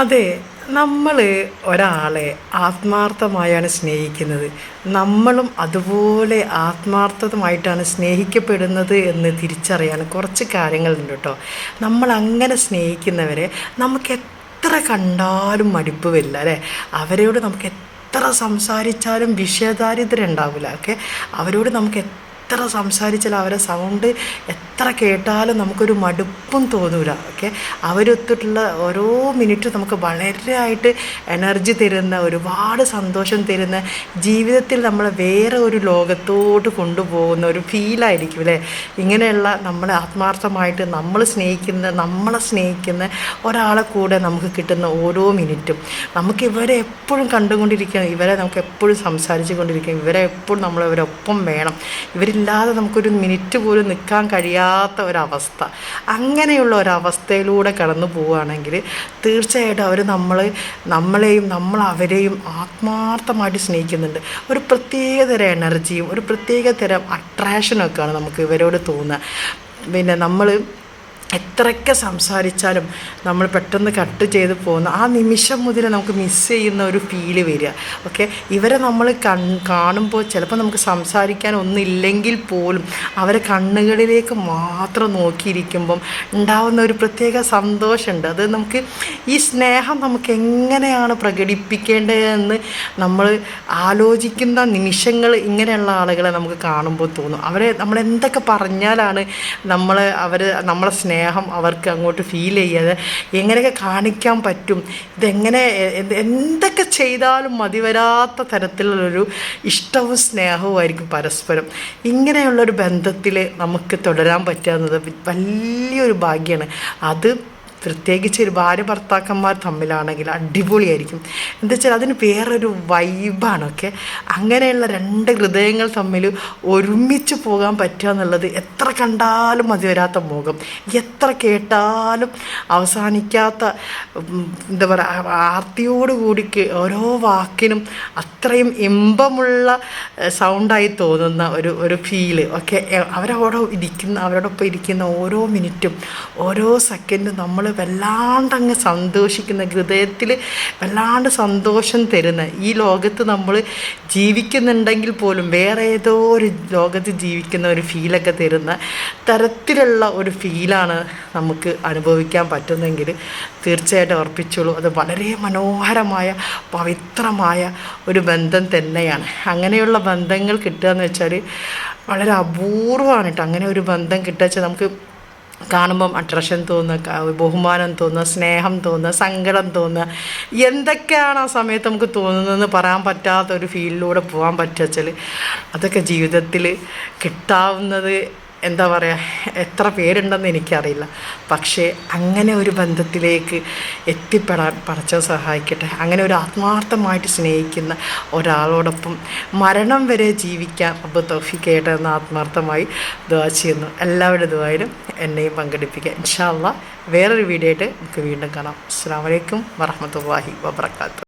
അതെ നമ്മൾ ഒരാളെ ആത്മാർത്ഥമായാണ് സ്നേഹിക്കുന്നത്. നമ്മളും അതുപോലെ ആത്മാർത്ഥമായിട്ടാണ് സ്നേഹിക്കപ്പെടുന്നത് എന്ന് തിരിച്ചറിയാൻ കുറച്ച് കാര്യങ്ങളുണ്ട് കേട്ടോ. നമ്മൾ അങ്ങനെ സ്നേഹിക്കുന്നവരെ നമുക്ക് എത്ര കണ്ടാലും മടുപ്പ് വരില്ല അല്ലേ? അവരോട് നമുക്ക് എത്ര സംസാരിച്ചാലും വിഷയദാരിദ്ര്യം ഉണ്ടാവില്ല ഓക്കെ? അവരോട് നമുക്ക് എത്ര സംസാരിച്ചാലും അവരെ സൗണ്ട് എത്ര കേട്ടാലും നമുക്കൊരു മടുപ്പും തോന്നൂല ഓക്കെ അവരൊത്തിട്ടുള്ള ഓരോ മിനിറ്റും നമുക്ക് വളരെ ആയിട്ട് എനർജി തരുന്ന ഒരുപാട് സന്തോഷം തരുന്ന ജീവിതത്തിൽ നമ്മളെ വേറെ ഒരു ലോകത്തോട്ട് കൊണ്ടുപോകുന്ന ഒരു ഫീലായിരിക്കും അല്ലേ? ഇങ്ങനെയുള്ള നമ്മളെ ആത്മാർത്ഥമായിട്ട് നമ്മൾ സ്നേഹിക്കുന്ന നമ്മളെ സ്നേഹിക്കുന്ന ഒരാളെ കൂടെ നമുക്ക് കിട്ടുന്ന ഓരോ മിനിറ്റും നമുക്ക് ഇവരെ എപ്പോഴും കണ്ടുകൊണ്ടിരിക്കണം ഇവരെ നമുക്ക് എപ്പോഴും സംസാരിച്ചു കൊണ്ടിരിക്കണം ഇവരെ എപ്പോഴും നമ്മൾ ഇവരൊപ്പം വേണം. ഇവരില്ലാതെ നമുക്കൊരു മിനിറ്റ് പോലും നിൽക്കാൻ കഴിയാത്ത ഒരവസ്ഥ. അങ്ങനെയുള്ള ഒരവസ്ഥയിലൂടെ കടന്നു പോവുകയാണെങ്കിൽ തീർച്ചയായിട്ടും അവർ നമ്മൾ നമ്മളെയും നമ്മൾ അവരെയും ആത്മാർത്ഥമായിട്ട് സ്നേഹിക്കുന്നുണ്ട്. ഒരു പ്രത്യേകതരം എനർജിയും ഒരു പ്രത്യേക തരം അട്രാക്ഷനൊക്കെയാണ് നമുക്ക് ഇവരോട് തോന്നുക. പിന്നെ നമ്മൾ എത്രയൊക്കെ സംസാരിച്ചാലും നമ്മൾ പെട്ടെന്ന് കട്ട് ചെയ്ത് പോകുന്ന ആ നിമിഷം മുതൽ നമുക്ക് മിസ് ചെയ്യുന്ന ഒരു ഫീൽ വരിക. ഓക്കെ ഇവരെ നമ്മൾ കൺ കാണുമ്പോൾ ചിലപ്പോൾ നമുക്ക് സംസാരിക്കാൻ ഒന്നില്ലെങ്കിൽ പോലും അവരെ കണ്ണുകളിലേക്ക് മാത്രം നോക്കിയിരിക്കുമ്പം ഉണ്ടാവുന്ന ഒരു പ്രത്യേക സന്തോഷമുണ്ട്. അത് നമുക്ക് ഈ സ്നേഹം നമുക്ക് എങ്ങനെയാണ് പ്രകടിപ്പിക്കേണ്ടതെന്ന് നമ്മൾ ആലോചിക്കുന്ന നിമിഷങ്ങൾ ഇങ്ങനെയുള്ള ആളുകളെ നമുക്ക് കാണുമ്പോൾ തോന്നും. അവരെ നമ്മൾ എന്തൊക്കെ പറഞ്ഞാലാണ് നമ്മൾ അവർ നമ്മളെ സ്നേഹം അവർക്ക് അങ്ങോട്ട് ഫീൽ ചെയ്യാതെ എങ്ങനെയൊക്കെ കാണിക്കാൻ പറ്റും ഇതെങ്ങനെ എന്ത് എന്തൊക്കെ ചെയ്താലും മതിവരാത്ത തരത്തിലുള്ളൊരു ഇഷ്ടവും സ്നേഹവും ആയിരിക്കും പരസ്പരം. ഇങ്ങനെയുള്ളൊരു ബന്ധത്തിൽ നമുക്ക് തുടരാൻ പറ്റുക എന്നത് വലിയൊരു ഭാഗ്യമാണ് അത് പ്രത്യേകിച്ച് ഒരു ഭാര്യ ഭർത്താക്കന്മാർ തമ്മിലാണെങ്കിൽ അടിപൊളിയായിരിക്കും. എന്താ വെച്ചാൽ അതിന് വേറൊരു വൈബാണ് ഓക്കെ അങ്ങനെയുള്ള രണ്ട് ഹൃദയങ്ങൾ തമ്മിൽ ഒരുമിച്ച് പോകാൻ പറ്റുക എന്നുള്ളത് എത്ര കണ്ടാലും മതി വരാത്ത മോഹം. എത്ര കേട്ടാലും അവസാനിക്കാത്ത എന്താ പറയുക ആർത്തിയോടുകൂടി ഓരോ വാക്കിനും അത്രയും ഇമ്പമുള്ള സൗണ്ടായി തോന്നുന്ന ഒരു ഒരു ഫീൽ. ഓക്കെ അവരവിടെ ഇരിക്കുന്ന അവരോടൊപ്പം ഇരിക്കുന്ന ഓരോ മിനിറ്റും ഓരോ സെക്കൻഡും നമ്മൾ വല്ലാണ്ട് അങ്ങ് സന്തോഷിക്കുന്ന ഹൃദയത്തിൽ വല്ലാണ്ട് സന്തോഷം തരുന്ന ഈ ലോകത്ത് നമ്മൾ ജീവിക്കുന്നുണ്ടെങ്കിൽ പോലും വേറെ ഏതോ ഒരു ലോകത്ത് ജീവിക്കുന്ന ഒരു ഫീലൊക്കെ തരുന്ന തരത്തിലുള്ള ഒരു ഫീലാണ് നമുക്ക് അനുഭവിക്കാൻ പറ്റുന്നെങ്കിൽ തീർച്ചയായിട്ടും ഉറപ്പിച്ചോളൂ. അത് വളരെ മനോഹരമായ പവിത്രമായ ഒരു ബന്ധം തന്നെയാണ്. അങ്ങനെയുള്ള ബന്ധങ്ങൾ കിട്ടുക എന്ന് വെച്ചാൽ വളരെ അപൂർവമാണ് കേട്ടോ. അങ്ങനെ ഒരു ബന്ധം കിട്ടുക വെച്ചാൽ നമുക്ക് കാണുമ്പം അട്രാക്ഷൻ തോന്നുക ബഹുമാനം തോന്നുക സ്നേഹം തോന്നുക സങ്കടം തോന്നുക. എന്തൊക്കെയാണ് ആ സമയത്ത് നമുക്ക് തോന്നുന്നതെന്ന് പറയാൻ പറ്റാത്ത ഒരു ഫീലിലൂടെ പോകാൻ പറ്റുക വെച്ചാൽ അതൊക്കെ ജീവിതത്തിൽ കിട്ടാവുന്നത് എന്താ പറയുക എത്ര പേരുണ്ടെന്ന് എനിക്കറിയില്ല. പക്ഷേ അങ്ങനെ ഒരു ബന്ധത്തിലേക്ക് എത്തിപ്പെടാൻ പടച്ചോ സഹായിക്കട്ടെ. അങ്ങനെ ഒരു ആത്മാർത്ഥമായിട്ട് സ്നേഹിക്കുന്ന ഒരാളോടൊപ്പം മരണം വരെ ജീവിക്കാൻ അബ്ബ് തൗഫിക്കേട്ട എന്ന് ആത്മാർത്ഥമായി ദുവാ ചെയ്യുന്നു. എല്ലാവരുടെ ദുവായിലും എന്നെയും പങ്കെടുപ്പിക്കുക ഇൻഷാല്ല വേറൊരു വീഡിയോ ആയിട്ട് നമുക്ക് വീണ്ടും കാണാം. അസ്സാം വലൈക്കും വറഹമത്തല്ലാഹി വബർക്കാത്തു